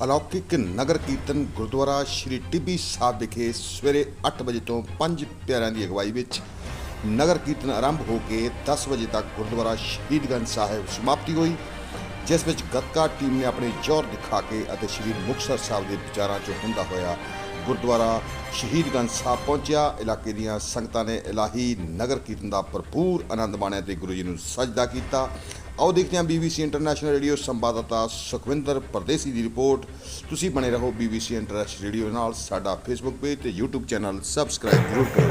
ਅਲੌਕਿਕ ਨਗਰ ਕੀਰਤਨ ਗੁਰਦੁਆਰਾ ਸ਼੍ਰੀ ਟਿੱਬੀ ਸਾਹਿਬ ਵਿਖੇ ਸਵੇਰੇ 8 ਵਜੇ ਤੋਂ ਪੰਜ ਪਿਆਰਿਆਂ ਦੀ ਅਗਵਾਈ ਵਿੱਚ ਨਗਰ ਕੀਰਤਨ ਆਰੰਭ ਹੋ ਕੇ 10 ਵਜੇ ਤੱਕ ਗੁਰਦੁਆਰਾ ਸ਼ਹੀਦਗੰਜ ਸਾਹਿਬ ਸਮਾਪਤੀ ਹੋਈ ਜਿਸ ਵਿੱਚ ਗੱਤਕਾ ਟੀਮ ਨੇ ਆਪਣੇ ਜ਼ੋਰ ਦਿਖਾ ਕੇ ਅਤੇ ਸ਼੍ਰੀ ਮੁਕਤਸਰ ਸਾਹਿਬ ਦੇ ਵਿਚਾਰਾਂ 'ਚੋਂ ਹੁੰਦਾ ਹੋਇਆ ਗੁਰਦੁਆਰਾ ਸ਼ਹੀਦਗੰਜ ਸਾਹਿਬ ਪਹੁੰਚਿਆ ਇਲਾਕੇ ਦੀਆਂ ਸੰਗਤਾਂ ਨੇ ਇਲਾਹੀ ਨਗਰ ਕੀਰਤਨ ਦਾ ਭਰਪੂਰ ਆਨੰਦ ਮਾਣਿਆ ਤੇ ਗੁਰੂ ਜੀ ਨੂੰ ਸਜਦਾ ਕੀਤਾ ਆਓ ਦੇਖਦੇ ਹਾਂ BBC ਇੰਟਰਨੈਸ਼ਨਲ ਰੇਡੀਓ ਸੰਵਾਦਦਾਤਾ ਸੁਖਵਿੰਦਰ ਪਰਦੇਸੀ ਦੀ ਰਿਪੋਰਟ। ਤੁਸੀਂ ਬਣੇ ਰਹੋ BBC ਇੰਟਰਨੈਸ਼ਨਲ ਰੇਡੀਓ ਨਾਲ, ਸਾਡਾ ਫੇਸਬੁੱਕ ਪੇਜ ਤੇ YouTube ਚੈਨਲ ਸਬਸਕ੍ਰਾਈਬ ਜ਼ਰੂਰ ਕਰੋ।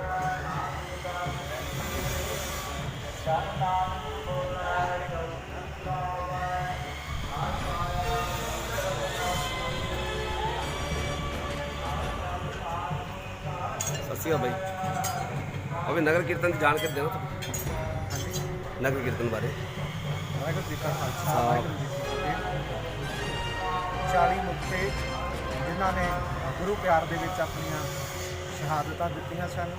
ਅਕਾਲ ਬਾਈ। ਅਬੇ ਨਗਰ ਕੀਰਤਨ ਦੀ ਜਾਣਕਾਰੀ ਦੇਣਾ ਤੁਸੀਂ ਨਗਰ ਕੀਰਤਨ ਬਾਰੇ। ਵਾਹਿਗੁਰੂ ਜੀ ਕਾ ਖਾਲਸਾ ਵਾਹਿਗੁਰੂ ਜੀ ਕੀ ਫਤਿਹ। 40 ਮੁਕਤੇ ਜਿਨ੍ਹਾਂ ਨੇ ਗੁਰੂ ਪਿਆਰ ਦੇ ਵਿੱਚ ਆਪਣੀਆਂ ਸ਼ਹਾਦਤਾਂ ਦਿੱਤੀਆਂ ਸਨ।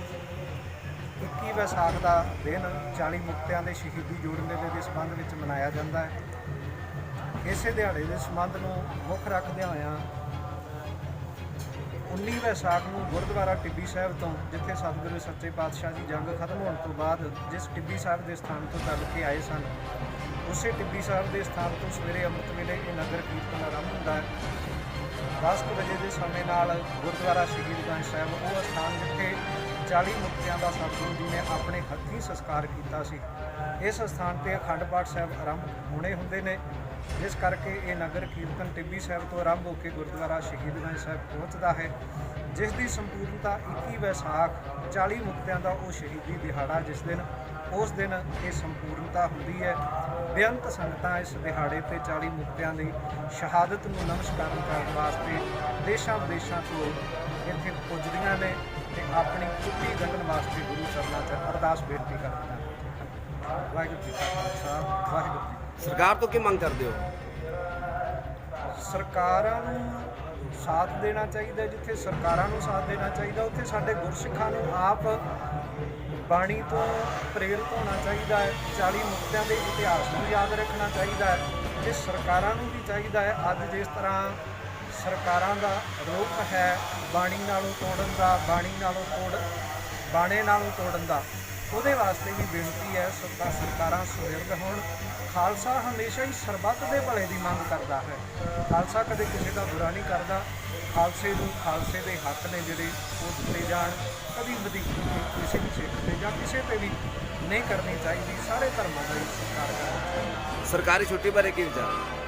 21 ਵੈਸਾਖ ਦਾ ਦਿਨ 40 ਮੁਕਤਿਆਂ ਦੇ ਸ਼ਹੀਦੀ ਜੋੜ ਮੇਲੇ ਦੇ ਸੰਬੰਧ ਵਿੱਚ ਮਨਾਇਆ ਜਾਂਦਾ ਹੈ। ਇਸੇ ਦਿਹਾੜੇ ਦੇ ਸੰਬੰਧ ਨੂੰ ਮੁੱਖ ਰੱਖਦਿਆਂ ਹੋਇਆਂ 19 ਵੈਸਾਖ ਨੂੰ ਗੁਰਦੁਆਰਾ ਟਿੱਬੀ ਸਾਹਿਬ ਤੋਂ, ਜਿੱਥੇ ਸਤਿਗੁਰੂ ਸੱਚੇ ਪਾਤਸ਼ਾਹ ਦੀ ਜੰਗ ਖਤਮ ਹੋਣ ਤੋਂ ਬਾਅਦ ਜਿਸ ਟਿੱਬੀ ਸਾਹਿਬ ਦੇ ਸਥਾਨ ਤੋਂ ਚੱਲ ਕੇ ਆਏ ਸਨ, ਉਸੇ ਟਿੱਬੀ ਸਾਹਿਬ ਦੇ ਸਥਾਨ ਤੋਂ ਸਵੇਰੇ ਅੰਮ੍ਰਿਤ ਵੇਲੇ ਇਹ ਨਗਰ ਕੀਰਤਨ ਆਰੰਭ ਹੁੰਦਾ ਹੈ। 10 ਕੁ ਵਜੇ ਦੇ ਸਮੇਂ ਨਾਲ ਗੁਰਦੁਆਰਾ ਸ਼ਹੀਦਗੰਜ ਸਾਹਿਬ ਉਹ ਸਥਾਨ ਜਿੱਥੇ 40 ਮੁਕਤਿਆਂ ਦਾ ਸਤਿਗੁਰੂ ਜੀ ਨੇ ਆਪਣੇ ਹੱਥੀਂ ਸੰਸਕਾਰ ਕੀਤਾ ਸੀ। ਇਸ ਸਥਾਨ ਤੇ ਅਖੰਡ ਪਾਠ ਸਾਹਿਬ ਆਰੰਭ ਹੋਣੇ ਹੁੰਦੇ ਨੇ। ਜਿਸ ਕਰਕੇ ਇਹ ਨਗਰ ਕੀਰਤਨ ਟਿੱਬੀ ਸਾਹਿਬ ਤੋਂ ਆਰੰਭ ਹੋ ਕੇ ਗੁਰਦੁਆਰਾ ਸ਼ਹੀਦਗੰਜ ਸਾਹਿਬ ਪਹੁੰਚਦਾ ਹੈ। ਜਿਸ ਦੀ ਸੰਪੂਰਨਤਾ 21 ਵੈਸਾਖ 40 ਮੁਕਤਿਆਂ ਦਾ ਉਹ ਸ਼ਹੀਦੀ ਦਿਹਾੜਾ ਜਿਸ ਦਿਨ, ਉਸ ਦਿਨ ਇਹ ਸੰਪੂਰਨਤਾ ਹੁੰਦੀ ਹੈ। ਬੇਅੰਤ ਸੰਗਤਾਂ ਇਸ ਦਿਹਾੜੇ ਤੇ 40 ਮੁਕਤਿਆਂ ਦੀ ਸ਼ਹਾਦਤ ਨੂੰ ਨਮਸਕਾਰ ਕਰਨ ਵਾਸਤੇ ਦੇਸ਼ਾਂ ਵਿਦੇਸ਼ਾਂ ਤੋਂ ਇੱਥੇ ਪੁੱਜਦੀਆਂ ਨੇ ਤੇ ਆਪਣੀ ਛੁੱਟੀ ਕੱਢਣ ਵਾਸਤੇ ਗੁਰੂ ਚਰਨਾਂ 'ਚ ਅਰਦਾਸ ਬੇਨਤੀ ਕਰਦੀਆਂ ਵਾਹਿਗੁਰੂ ਜੀ ਕਾ ਖਾਲਸਾ ਵਾਹਿਗੁਰੂ ਜੀ। ਸਰਕਾਰ ਤੋਂ ਕੀ ਮੰਗ ਕਰਦੇ ਹੋ ਸਰਕਾਰਾਂ ਨੂੰ ਸਾਥ ਦੇਣਾ ਚਾਹੀਦਾ ਜਿੱਥੇ ਸਰਕਾਰਾਂ ਨੂੰ ਸਾਥ ਦੇਣਾ ਚਾਹੀਦਾ ਉੱਥੇ ਸਾਡੇ ਗੁਰਸਿੱਖਾਂ ਨੂੰ ਆਪ ਬਾਣੀ ਤੋਂ ਪ੍ਰੇਰਿਤ ਹੋਣਾ ਚਾਹੀਦਾ ਹੈ 40 ਮੁਕਤਿਆਂ ਦੇ ਇਤਿਹਾਸ ਨੂੰ ਯਾਦ ਰੱਖਣਾ ਚਾਹੀਦਾ ਹੈ ਤੇ ਸਰਕਾਰਾਂ ਨੂੰ ਵੀ ਚਾਹੀਦਾ ਹੈ ਅੱਜ ਜਿਸ ਤਰ੍ਹਾਂ ਸਰਕਾਰਾਂ ਦਾ ਰੋਕ ਹੈ ਬਾਣੀ ਨਾਲੋਂ ਤੋੜਨ ਦਾ, ਬਾਣੀ ਨਾਲੋਂ ਤੋੜ, ਬਾਣੇ ਨਾਲੋਂ ਤੋੜਨ ਦਾ। ਉਹਦੇ ਵਾਸਤੇ ਵੀ ਬੇਨਤੀ ਹੈ, ਸੱਤਾ ਸਰਕਾਰਾਂ ਸੁਹਿਰਦ ਹੋਣ। ਖਾਲਸਾ ਹਮੇਸ਼ਾ ਹੀ ਸਰਬੱਤ ਦੇ ਭਲੇ ਦੀ ਮੰਗ ਕਰਦਾ ਹੈ। ਖਾਲਸਾ ਕਦੇ ਕਿਸੇ ਦਾ ਬੁਰਾ ਨਹੀਂ ਕਰਦਾ। ਖਾਲਸੇ ਨੂੰ ਖਾਲਸੇ ਦੇ ਹੱਕ ਨੇ ਜਿਹੜੇ ਉਹ ਦਿੱਤੇ ਜਾਣ, ਕਦੀ ਵਧੀਕੀ ਕਿਸੇ ਵੀ ਸਿੱਖ ਤੇ ਜਾਂ ਕਿਸੇ ਤੇ ਵੀ ਨਹੀਂ ਕਰਨੀ ਚਾਹੀਦੀ। ਸਾਰੇ ਧਰਮਾਂ ਦਾ ਹੀ ਸਤਿਕਾਰ ਕਰਨਾ ਸਰਕਾਰੀ ਛੁੱਟੀ ਬਾਰੇ ਕੀ ਵਿਚਾਰ?